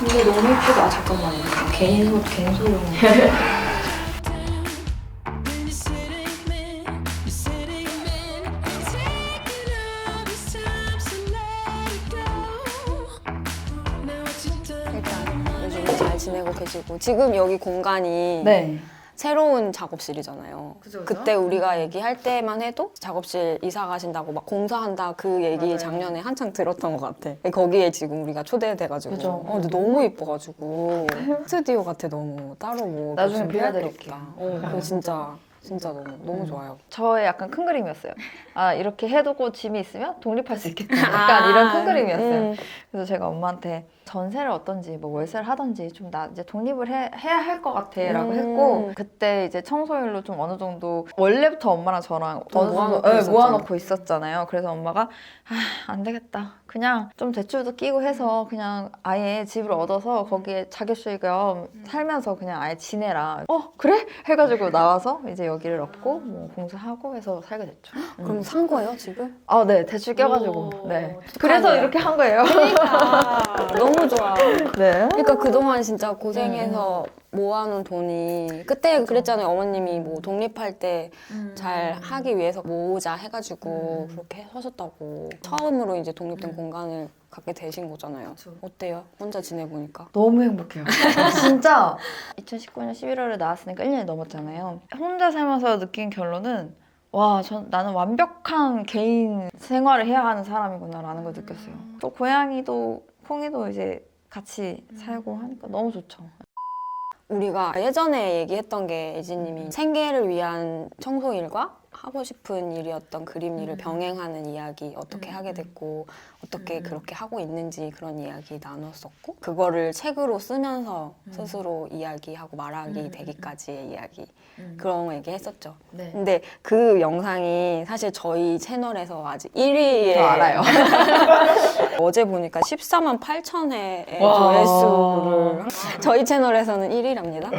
근데 너무 예쁘다. 아, 잠깐만요. 개인 소 개인 소용. 일단 요즘 잘 지내고 계시고 지금 여기 공간이 네. 새로운 작업실이잖아요. 그죠, 그죠? 그때 우리가 얘기할 때만 해도 작업실 이사 가신다고 막 공사한다 그 얘기 맞아요. 작년에 한창 들었던 것 같아. 거기에 지금 우리가 초대돼가지고. 그죠. 어, 근데 너무 예뻐가지고 스튜디오 같아 너무 따로 뭐 나중에 게 빌려드릴게요. 없다. 어, 그거 진짜 진짜 너무 너무 좋아요. 저의 약간 큰 그림이었어요. 아 이렇게 해두고 짐이 있으면 독립할 수 있겠다. 약간 이런 큰 그림이었어요. 음. 그래서 제가 엄마한테 전세를 어떤지 뭐 월세를 하든지 좀 나 이제 독립을 해, 해야 할 것 같아라고 음. 했고 그때 이제 청소일로 좀 어느 정도 원래부터 엄마랑 저랑 좀 어느 정도 모아놓고 예, 있었잖아요. 모아놓고 있었잖아요. 그래서 엄마가 아, 안 되겠다. 그냥 좀 대출도 끼고 해서 그냥 아예 집을 얻어서 거기에 자격실 겸 살면서 그냥 아예 지내라. 어 그래? 해가지고 나와서 이제 여기를 얻고 뭐 공사하고 해서 살게 됐죠. 그럼 산 거예요 지금? 아, 네, 대출 껴가지고. 오, 네. 축하해요. 그래서 이렇게 한 거예요. 아, 너무 좋아. 네. 그러니까 그동안 진짜 고생해서 모아놓은 돈이 그때 그랬잖아요 어머님이 뭐 독립할 때 잘 하기 위해서 모으자 해가지고 그렇게 하셨다고 처음으로 이제 독립된 공간을 갖게 되신 거잖아요 어때요? 혼자 지내보니까 너무 행복해요. 진짜 2019년 11월에 나왔으니까 1년이 넘었잖아요. 혼자 살면서 느낀 결론은 와, 전 나는 완벽한 개인 생활을 해야 하는 사람이구나라는 걸 느꼈어요. 또 고양이도 콩이도 이제 같이 살고 하니까 너무 좋죠. 우리가 예전에 얘기했던 게 예진님이 생계를 위한 청소 일과 하고 싶은 일이었던 그림 일을 병행하는 이야기 어떻게 하게 됐고 어떻게 그렇게 하고 있는지 그런 이야기 나눴었고 그거를 책으로 쓰면서 스스로 이야기하고 말하기 되기까지의 이야기 그런 거 얘기 했었죠. 네. 근데 그 영상이 사실 저희 채널에서 아직 1위에 저 알아요. 어제 보니까 14만 8천 회의 와. 조회수를 저희 채널에서는 1위랍니다.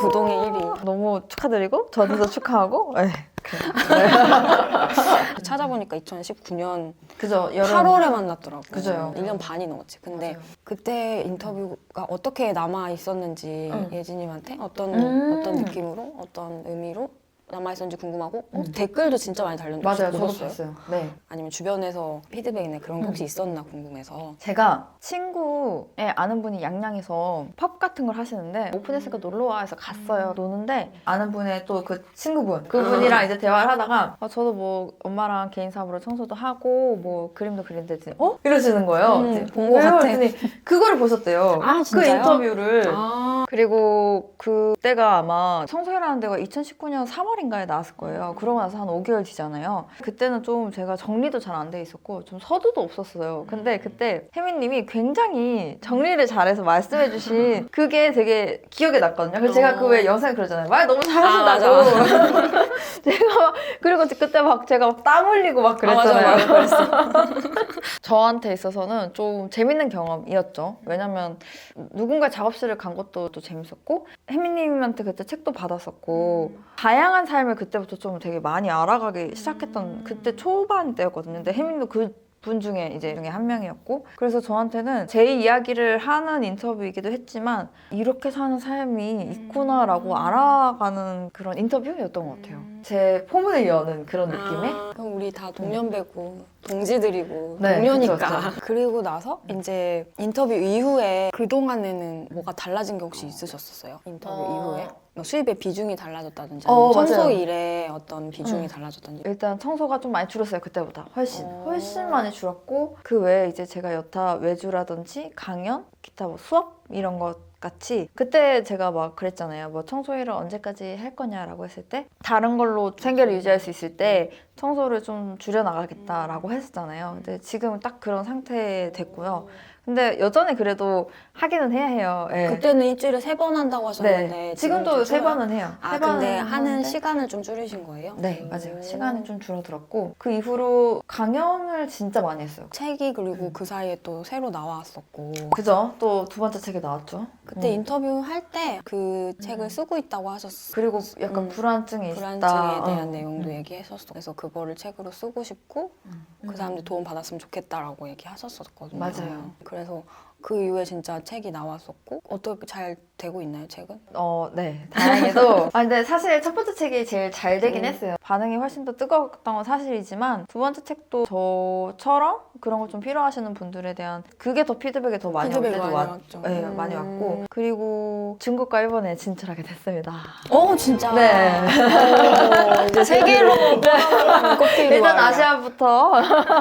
구동의 1위. 너무 축하드리고 저도 축하하고. 네. 찾아보니까 2019년 그죠. 여름. 8월에 만났더라고요. 그죠. 1년 반이 넘었지. 근데 맞아요. 그때 인터뷰가 어떻게 남아 있었는지 응. 예진님한테 어떤 음. 어떤 느낌으로 어떤 의미로 남아 있었는지 궁금하고 어, 댓글도 진짜 많이 달렸는데 맞아요. 저도? 봤어요. 네. 아니면 주변에서 피드백이나 그런 게 혹시 있었나 궁금해서. 제가 친구의 아는 분이 양양에서 펍 같은 걸 하시는데 오픈했으니까 놀러 와 해서 갔어요 노는데 아는 분의 또 그 친구분 그분이랑 이제 대화를 하다가 아, 저도 뭐 엄마랑 개인 사업으로 청소도 하고 뭐 그림도 그리는데 했더니 어? 이러시는 거예요 음, 본것 왜요? 같아. 그거를 보셨대요 아, 그 진짜요? 인터뷰를 아, 그리고 그때가 아마 청소해라는 데가 2019년 3월인가에 나왔을 거예요. 그러고 나서 한 5개월 뒤잖아요. 그때는 좀 제가 정리도 잘 안 돼 있었고 좀 서두도 없었어요. 근데 그때 혜민님이 굉장히 정리를 잘해서 말씀해주신 그게 되게 기억에 났거든요. 그래서 제가 그 왜 영상에 그러잖아요. 말 너무 잘하신다고. 아, 제가 막 그리고 그때 막 제가 막 땀 흘리고 막 그랬잖아요. 아, 맞아요. 그랬어. 저한테 있어서는 좀 재밌는 경험이었죠. 왜냐면 누군가 작업실을 간 것도 또 재밌었고 혜미님한테 그때 책도 받았었고 다양한 삶을 그때부터 좀 되게 많이 알아가기 시작했던 그때 초반 때였거든요. 근데 혜민도 그 분 중에 이제 중에 한 명이었고 그래서 저한테는 제 이야기를 하는 인터뷰이기도 했지만 이렇게 사는 삶이 있구나라고 알아가는 그런 인터뷰였던 것 같아요. 제 포문을 여는 그런 느낌의 아, 그럼 우리 다 동년배고 동지들이고 네, 동료니까. 그쵸, 그쵸. 그리고 나서 이제 인터뷰 이후에 그 동안에는 뭐가 달라진 게 혹시 있으셨었어요? 인터뷰 어. 이후에? 뭐 수입의 비중이 달라졌다든지 어, 아니면 청소 맞아요. 일의 어떤 비중이 응. 달라졌다든지. 일단 청소가 좀 많이 줄었어요 그때보다. 훨씬 어. 훨씬 많이 줄었고 그 외에 이제 제가 여타 외주라든지 강연 기타 뭐 수업 이런 것 같이 그때 제가 막 그랬잖아요. 뭐 청소일을 언제까지 할 거냐라고 했을 때 다른 걸로 생계를 유지할 수 있을 때 청소를 좀 줄여 나가겠다라고 했었잖아요. 근데 지금은 딱 그런 상태 됐고요 근데 여전히 그래도 하기는 해야 해요 예. 그때는 일주일에 세 번 한다고 하셨는데 네. 지금 지금도 세? 번은 해요 아세 근데 하는 하는데 시간을 좀 줄이신 거예요? 네 오. 맞아요 시간이 좀 줄어들었고 그 이후로 강연을 진짜 많이 했어요 책이 음. 그리고 그 사이에 또 새로 나왔었고 그죠 또 두 번째 책이 나왔죠 그때 음. 인터뷰 할 때 그 책을 쓰고 있다고 하셨어요. 그리고 약간 음. 불안증이 불안증에 있다 대한 어. 내용도 음. 얘기했었어. 그래서 그거를 책으로 쓰고 싶고 그 사람들 도움 받았으면 좋겠다라고 얘기하셨었거든요. 맞아요. 그래서 그 이후에 진짜 책이 나왔었고 어떻게 잘 되고 있나요 책은? 어, 네. 다행히도. 아, 근데 사실 첫 번째 책이 제일 잘 되긴 음. 했어요. 반응이 훨씬 더 뜨거웠던 건 사실이지만 두 번째 책도 저처럼 그런 거좀 필요하시는 분들에 대한 그게 더 피드백이 더 많이 올 피드백이 많이 왔, 왔죠. 네, 음. 많이 왔고 그리고 중국과 일본에 진출하게 됐습니다. 어 진짜. 네. 어, 이제 세계로 꽃피를 일단 아시아부터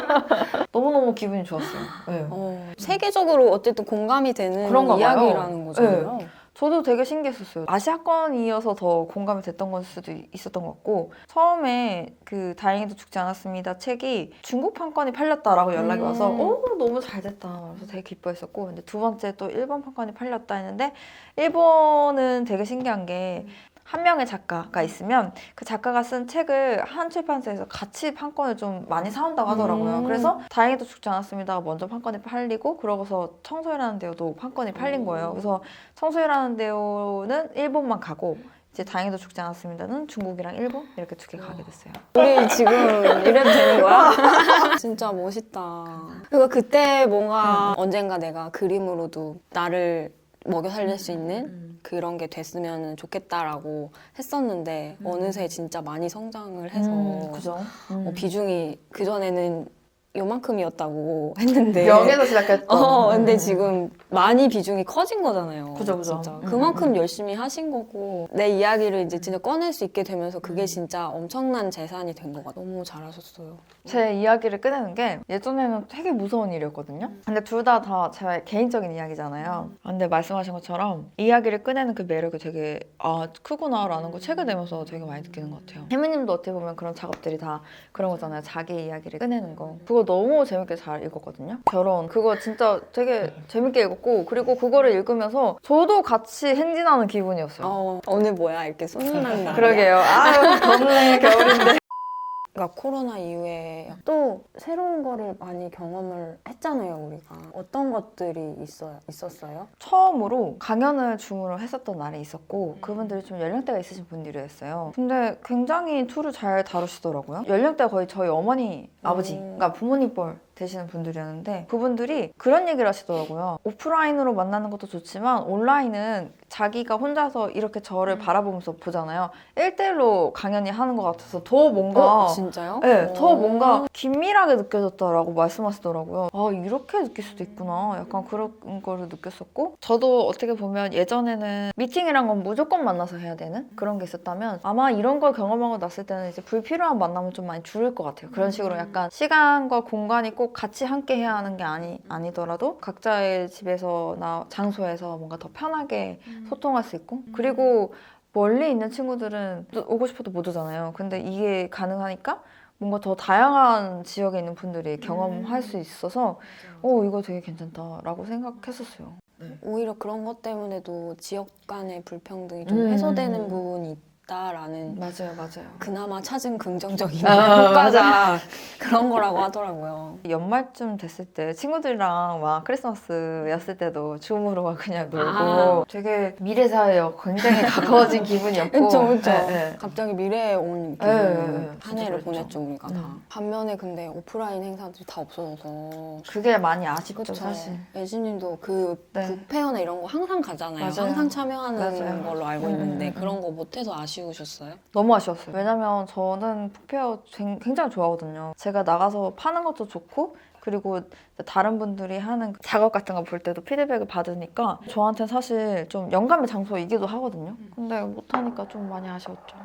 너무 너무 기분이 좋았어요. 네. 어, 세계적으로 어쨌든 공감이 되는 그런가 봐요. 이야기라는 거잖아요. 저도 되게 신기했었어요. 아시아권이어서 더 공감이 됐던 걸 수도 있었던 것 같고 처음에 그 다행히도 죽지 않았습니다 책이 중국 판권이 팔렸다라고 연락이 음. 와서 오 너무 잘 됐다 그래서 되게 기뻐했었고 근데 두 번째 또 일본 판권이 팔렸다 했는데 일본은 되게 신기한 게 한 명의 작가가 있으면 그 작가가 쓴 책을 한 출판사에서 같이 판권을 좀 많이 사온다고 하더라고요. 음. 그래서 다행히도 죽지 않았습니다가 먼저 판권이 팔리고 그러고서 청소해라는 데도 판권이 팔린 거예요. 그래서 청소해라는 데오는 일본만 가고 이제 다행히도 죽지 않았습니다는 중국이랑 일본 이렇게 두 개 가게 됐어요. 우리 지금 이래도 되는 거야? 진짜 멋있다. 그러니까 그때 뭔가 언젠가 내가 그림으로도 나를 먹여 살릴 수 있는 그런 게 됐으면 좋겠다라고 했었는데 어느새 진짜 많이 성장을 해서 음, 그죠? 어, 비중이 그 전에는 요만큼이었다고 했는데 명예도 시작했던. 어, 근데 음. 지금 많이 비중이 커진 거잖아요. 그죠, 그죠. 진짜. 음, 그만큼 음. 열심히 하신 거고 내 이야기를 이제 진짜 꺼낼 수 있게 되면서 그게 진짜 엄청난 재산이 된 것 같아요. 너무 잘하셨어요. 제 이야기를 꺼내는 게 예전에는 되게 무서운 일이었거든요. 근데 둘 다 다 제 개인적인 이야기잖아요. 아, 근데 말씀하신 것처럼 이야기를 꺼내는 그 매력이 되게 아 크구나라는 걸 책을 내면서 되게 많이 느끼는 것 같아요. 혜미님도 어떻게 보면 그런 작업들이 다 그런 거잖아요. 자기 이야기를 꺼내는 거. 그거 너무 재밌게 잘 읽었거든요. 결혼 그거 진짜 되게 재밌게 읽었고 그리고 그거를 읽으면서 저도 같이 행진하는 기분이었어요. 어, 오늘 뭐야 이렇게 소문난 날. 그러게요. 아유 덥네 겨울인데. 그러니까 코로나 이후에 또 새로운 거를 많이 경험을 했잖아요, 우리가. 어떤 것들이 있어요, 있었어요? 처음으로 강연을 줌으로 했었던 날이 있었고 그분들이 좀 연령대가 있으신 분들이었어요. 근데 굉장히 툴을 잘 다루시더라고요. 연령대가 거의 저희 어머니, 아버지, 음. 그러니까 부모님 뻘 되시는 분들이었는데 그분들이 그런 얘기를 하시더라고요. 오프라인으로 만나는 것도 좋지만 온라인은 자기가 혼자서 이렇게 저를 바라보면서 보잖아요. 1대1로 강연이 하는 것 같아서 더 뭔가 어, 진짜요? 네, 더 어. 뭔가 긴밀하게 느껴졌다라고 말씀하시더라고요. 아, 이렇게 느낄 수도 있구나. 약간 그런 거를 느꼈었고, 저도 어떻게 보면 예전에는 미팅이란 건 무조건 만나서 해야 되는 그런 게 있었다면, 아마 이런 걸 경험하고 났을 때는 이제 불필요한 만남은 좀 많이 줄을 것 같아요. 그런 식으로 약간 시간과 공간이 꼭 같이 함께 해야 하는 게 아니, 아니더라도 각자의 집에서나 장소에서 뭔가 더 편하게 소통할 수 있고, 그리고 멀리 있는 친구들은 또 오고 싶어도 못 오잖아요. 근데 이게 가능하니까 뭔가 더 다양한 지역에 있는 분들이 경험할 수 있어서 어 이거 되게 괜찮다라고 생각했었어요. 오히려 그런 것 때문에도 지역 간의 불평등이 좀 음. 해소되는 부분이 있다라는 맞아요, 맞아요. 그나마 찾은 긍정적인 아, 효과가 그런 거라고 하더라고요. 연말쯤 됐을 때 친구들이랑 막 크리스마스였을 때도 줌으로 막 그냥 놀고 아. 되게 미래 사회에 굉장히 가까워진 기분이었고 그렇죠, 그렇죠. 네, 네. 갑자기 미래에 온 느낌. 네, 네, 네. 한 진짜 해를 그랬죠. 보냈죠 우리가 다. 음. 반면에 근데 오프라인 행사들이 다 없어져서. 그게 많이 아쉽죠 그렇죠. 사실. 예진님도 그 네. 북페어나 이런 거 항상 가잖아요. 맞아요. 항상 참여하는 맞아요. 걸로 알고 음, 있는데 음, 음. 그런 거 못해서 아쉬 우셨어요? 너무 아쉬웠어요. 왜냐면 저는 푸페어 굉- 굉장히 좋아하거든요. 제가 나가서 파는 것도 좋고 그리고 다른 분들이 하는 작업 같은 거 볼 때도 피드백을 받으니까 저한테는 사실 좀 영감의 장소이기도 하거든요. 근데 못하니까 좀 많이 아쉬웠죠.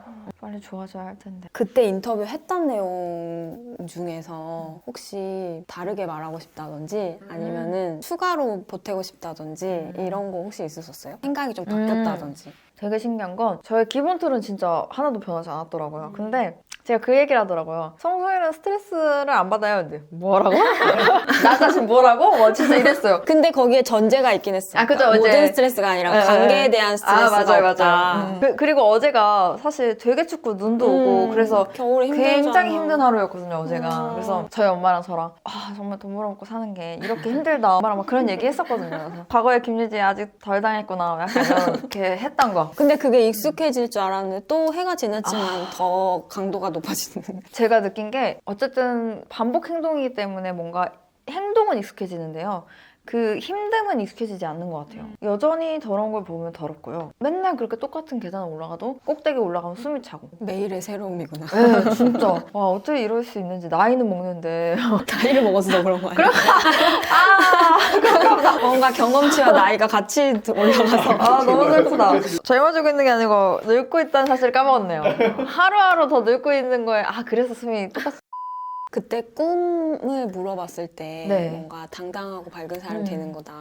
빨리 좋아져야 할 텐데. 그때 인터뷰 했던 내용 중에서 혹시 다르게 말하고 싶다든지 아니면은 추가로 보태고 싶다든지 이런 거 혹시 있으셨어요? 생각이 좀 바뀌었다든지. 되게 신기한 건 저의 기본 틀은 진짜 하나도 변하지 않았더라고요. 근데 제가 그 얘기를 하더라고요. 성소일은 스트레스를 안 받아요. 근데 뭐라고? 나 자신 뭐라고? 뭐 진짜 이랬어요. 근데 거기에 전제가 있긴 했어. 아, 그죠, 모든 이제- 스트레스가 아니라 네, 관계에 네. 대한 스트레스가 없다. 그, 그리고 어제가 사실 되게 춥고 눈도 오고 음, 그래서 겨울에 힘들잖아. 굉장히 힘든 하루였거든요 어제가 음. 그래서 저희 엄마랑 저랑 아 정말 돈 벌어먹고 사는 게 이렇게 힘들다 엄마랑 막 그런 얘기 했었거든요 그래서 과거에 김유지 아직 덜 당했구나 약간 이런 이렇게 했던 거 근데 그게 익숙해질 줄 알았는데 또 해가 지났지만 아. 더 강도가 높 아지는. 제가 느낀 게 어쨌든 반복 행동이기 때문에 뭔가 행동은 익숙해지는데요 그 힘듦은 익숙해지지 않는 것 같아요. 여전히 더러운 걸 보면 더럽고요. 맨날 그렇게 똑같은 계단을 올라가도 꼭대기 올라가면 숨이 차고. 매일의 새로움이구나. 네, 진짜. 와, 어떻게 이럴 수 있는지. 나이는 먹는데. 나이를 먹어서 더 그런 거 아니야? 아, 뭔가 경험치와 나이가 같이 올라가서. 아, 너무 슬프다. 젊어 지고 있는 게 아니고 늙고 있다는 사실을 까먹었네요. 하루하루 더 늙고 있는 거에, 아, 그래서 숨이 똑같 그때 꿈을 물어봤을 때 네. 뭔가 당당하고 밝은 사람 음. 되는 거다.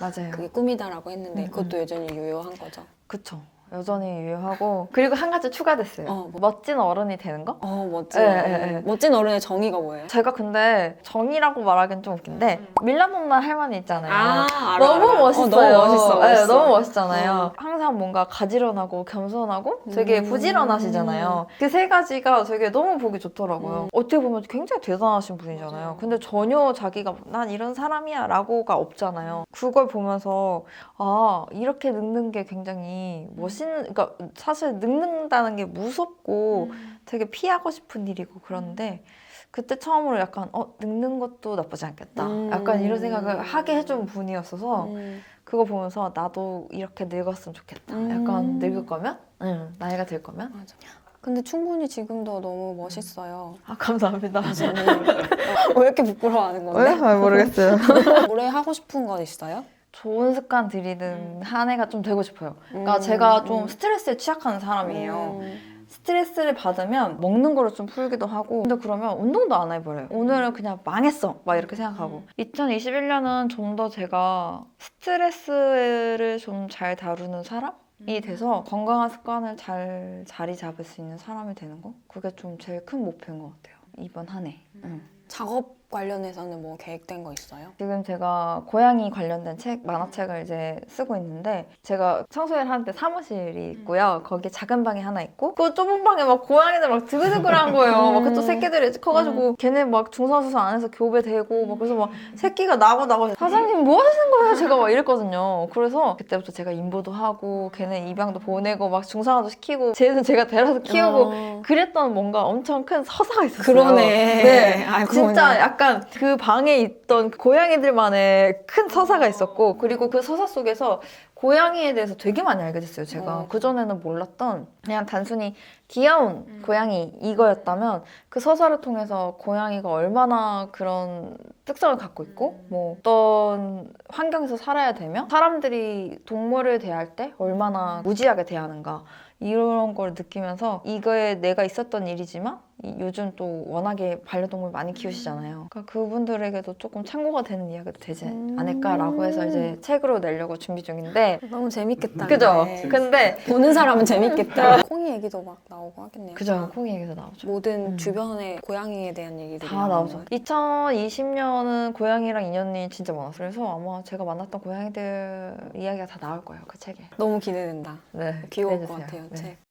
맞아요. 그게 꿈이다라고 했는데 음, 그것도 음. 여전히 유효한 거죠. 그쵸. 여전히 유효하고. 그리고 한 가지 추가됐어요. 어, 뭐. 멋진 어른이 되는 거? 어 멋진 예, 어른. 예, 예. 멋진 어른의 정의가 뭐예요? 제가 근데 정이라고 말하긴 좀 웃긴데 밀라노나 할머니 있잖아요. 알아, 너무 알아. 멋있어요. 어, 너무 멋있어. 네, 멋있어. 너무 멋있잖아요. 어. 항상 뭔가 가지런하고 겸손하고 되게 음. 부지런하시잖아요. 그 세 가지가 되게 너무 보기 좋더라고요. 음. 어떻게 보면 굉장히 대단하신 분이잖아요. 근데 전혀 자기가 난 이런 사람이야 라고가 없잖아요. 그걸 보면서 아 이렇게 늙는 게 굉장히 멋있 는 그러니까 사실 늙는다는 게 무섭고 되게 피하고 싶은 일이고 그런데 그때 처음으로 약간 어 늙는 것도 나쁘지 않겠다. 음. 약간 이런 생각을 하게 해준 분이었어서 음. 그거 보면서 나도 이렇게 늙었으면 좋겠다. 약간 음. 늙을 거면, 응, 나이가 들 거면. 맞아. 근데 충분히 지금도 너무 멋있어요. 아 감사합니다. 어, 왜 이렇게 부끄러워하는 건데? 왜? 모르겠어요. 올해 하고 싶은 거 있어요? 좋은 습관 들이는 한 해가 좀 되고 싶어요. 그러니까 음, 제가 좀 음. 스트레스에 취약한 사람이에요. 음. 스트레스를 받으면 먹는 거를 좀 풀기도 하고 근데 그러면 운동도 안 해버려요 오늘은 그냥 망했어 막 이렇게 생각하고 2021년은 좀 더 제가 스트레스를 좀 잘 다루는 사람 이 돼서 건강한 습관을 잘 자리 잡을 수 있는 사람이 되는 거 그게 좀 제일 큰 목표인 것 같아요 이번 한해 응. 작업 관련해서는 뭐 계획된 거 있어요? 지금 제가 고양이 관련된 책, 만화책을 이제 쓰고 있는데 제가 청소를 하는데 사무실이 있고요. 거기 작은 방이 하나 있고 그 좁은 방에 막 고양이들 막 드글드글한 거예요. 막 그또 새끼들이 커가지고 걔네 막 중성수소 안에서 교배되고 막 그래서 막 새끼가 나고 나고 사장님 뭐 하시는 거예요? 제가 막 이랬거든요. 그래서 그때부터 제가 임보도 하고 걔네 입양도 보내고 막 중성화도 시키고 쟤는 제가 데려서 키우고 어. 그랬던 뭔가 엄청 큰 서사가 있었어요. 그러네. 네. 알고 진짜 보니. 약간 그 방에 있던 고양이들만의 큰 서사가 있었고 그리고 그 서사 속에서 고양이에 대해서 되게 많이 알게 됐어요. 제가 어. 그전에는 몰랐던 그냥 단순히 귀여운 고양이 이거였다면 그 서사를 통해서 고양이가 얼마나 그런 특성을 갖고 있고 뭐 어떤 환경에서 살아야 되며 사람들이 동물을 대할 때 얼마나 무지하게 대하는가 이런 걸 느끼면서 이거에 내가 있었던 일이지만 이- 요즘 또 워낙에 반려동물 많이 키우시잖아요. 그러니까 그분들에게도 조금 참고가 되는 이야기도 되지 않을까라고 해서 이제 책으로 내려고 준비 중인데 너무 재밌겠다. 그죠? 근데. 근데 보는 사람은 재밌겠다. 콩이 얘기도 막 나오고 하겠네요. 그죠? 콩이 얘기도 나오죠. 모든 음. 주변의 고양이에 대한 얘기들이 다 나오죠. 2020년은 고양이랑 인연이 진짜 많았어요. 그래서 아마 제가 만났던 고양이들 이야기가 다 나올 거예요. 그 책에. 너무 기대된다. 네, 귀여울 것 기대해주세요. 같아요. 네. 책.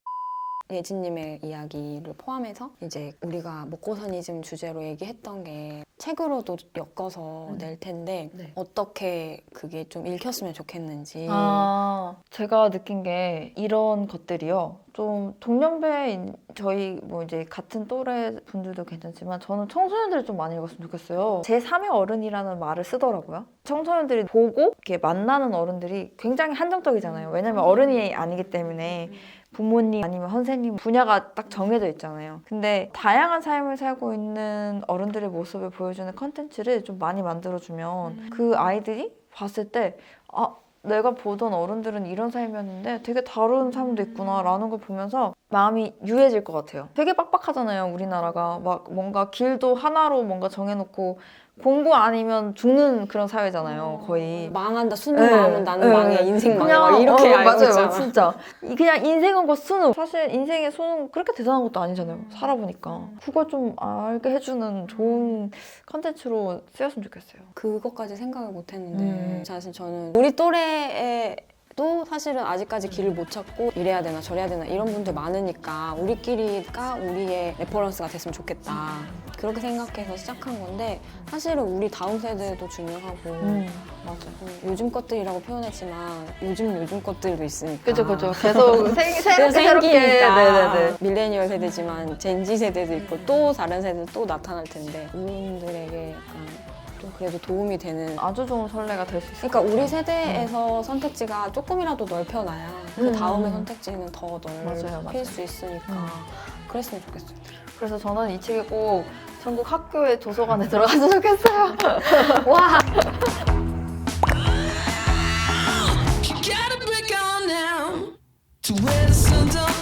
예진님의 이야기를 포함해서 이제 우리가 먹고사니즘 주제로 얘기했던 게 책으로도 엮어서 음. 낼 텐데 네. 어떻게 그게 좀 읽혔으면 좋겠는지. 아, 제가 느낀 게 이런 것들이요. 좀 동년배 저희 뭐 이제 같은 또래 분들도 괜찮지만 저는 청소년들을 좀 많이 읽었으면 좋겠어요. 제 3의 어른이라는 말을 쓰더라고요. 청소년들이 보고 이렇게 만나는 어른들이 굉장히 한정적이잖아요. 왜냐면 어른이 아니기 때문에 부모님 아니면 선생님 분야가 딱 정해져 있잖아요. 근데 다양한 삶을 살고 있는 어른들의 모습을 보여주는 컨텐츠를 좀 많이 만들어주면 그 아이들이 봤을 때 아, 내가 보던 어른들은 이런 삶이었는데 되게 다른 삶도 있구나라는 걸 보면서 마음이 유해질 것 같아요. 되게 빡빡하잖아요, 우리나라가. 막 뭔가 길도 하나로 뭔가 정해놓고 공부 아니면 죽는 그런 사회잖아요, 거의. 망한다 수능 네. 망하면 나는 네. 망해 인생 망해 막 이렇게 어, 알고 맞아요, 있잖아. 진짜. 이- 그냥 인생은 거 수능. 사실 인생의 수능 그렇게 대단한 것도 아니잖아요. 살아보니까. 그걸 좀 알게 해주는 좋은 컨텐츠로 쓰였으면 좋겠어요. 그것까지 생각을 못했는데 음. 사실 저는 우리 또래에 도 사실은 아직까지 길을 못 찾고 이래야 되나 저래야 되나 이런 분들 많으니까 우리끼리가 우리의 레퍼런스가 됐으면 좋겠다 그렇게 생각해서 시작한 건데 사실은 우리 다음 세대도 중요하고 맞아. 음, 요즘 것들이라고 표현했지만 요즘 요즘 것들도 있으니까 그죠, 그죠. 계속 생, 새롭게, 새롭게. 생기니까 네네네. 밀레니얼 세대지만 젠지 세대도 있고 또 다른 세대 또 나타날 텐데 이분들에게 약간 그래도 도움이 되는 아주 좋은 선례가 될 수 있을 그러니까 것 같아요. 우리 세대에서 선택지가 조금이라도 넓혀놔야 그 음. 다음에 선택지는 더 맞아요, 넓힐 맞아요. 수 있으니까 음. 그랬으면 좋겠어요. 그래서 저는 이 책이 꼭 전국 학교의 도서관에 들어갔으면 좋겠어요. 와 You gotta break on now to where the sun don't